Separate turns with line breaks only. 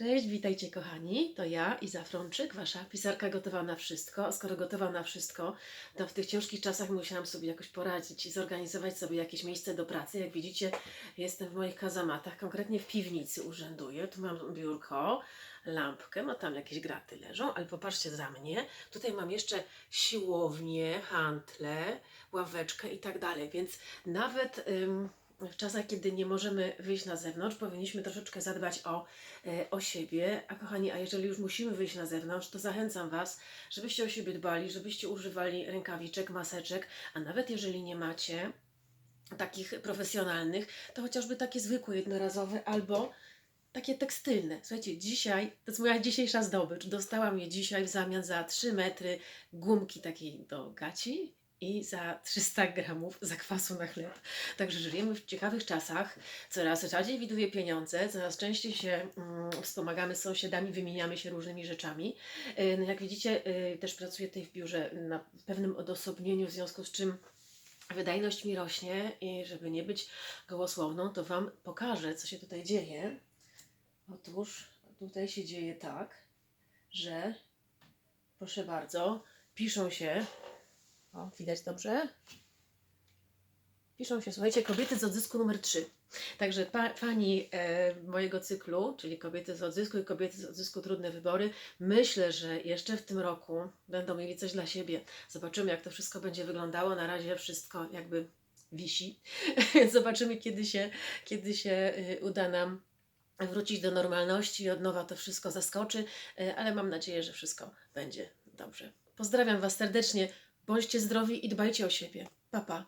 Cześć, witajcie kochani. To ja, Iza Frączyk, wasza pisarka gotowa na wszystko. A skoro gotowa na wszystko, to w tych ciężkich czasach musiałam sobie jakoś poradzić i zorganizować sobie jakieś miejsce do pracy. Jak widzicie, jestem w moich kazamatach, konkretnie w piwnicy urzęduję. Tu mam biurko, lampkę, no tam jakieś graty leżą, ale popatrzcie za mnie. Tutaj mam jeszcze siłownię, hantle, ławeczkę i tak dalej, więc nawet... Ym, w czasach, kiedy nie możemy wyjść na zewnątrz, powinniśmy troszeczkę zadbać o, e, o siebie. A kochani, a jeżeli już musimy wyjść na zewnątrz, to zachęcam Was, żebyście o siebie dbali, żebyście używali rękawiczek, maseczek, a nawet jeżeli nie macie takich profesjonalnych, to chociażby takie zwykłe, jednorazowe albo takie tekstylne. Słuchajcie, dzisiaj, to jest moja dzisiejsza zdobycz. Dostałam je dzisiaj w zamian za 3 metry gumki takiej do gaci i za 300 gramów zakwasu na chleb. Także żyjemy w ciekawych czasach. Coraz rzadziej widuję pieniądze, coraz częściej się mm, wspomagamy z sąsiadami, wymieniamy się różnymi rzeczami. Y, No jak widzicie, y, też pracuję tutaj w biurze na pewnym odosobnieniu, w związku z czym wydajność mi rośnie i żeby nie być gołosłowną, to Wam pokażę, co się tutaj dzieje. Otóż tutaj się dzieje tak, że proszę bardzo, piszą się o, widać dobrze? Piszą się, słuchajcie, kobiety z odzysku numer 3. Także pa, pani e, mojego cyklu, czyli kobiety z odzysku i kobiety z odzysku trudne wybory, myślę, że jeszcze w tym roku będą mieli coś dla siebie. Zobaczymy, jak to wszystko będzie wyglądało. Na razie wszystko jakby wisi. Zobaczymy, kiedy się, kiedy się y, uda nam wrócić do normalności i od nowa to wszystko zaskoczy, y, ale mam nadzieję, że wszystko będzie dobrze. Pozdrawiam Was serdecznie. Bądźcie zdrowi i dbajcie o siebie. Pa, pa.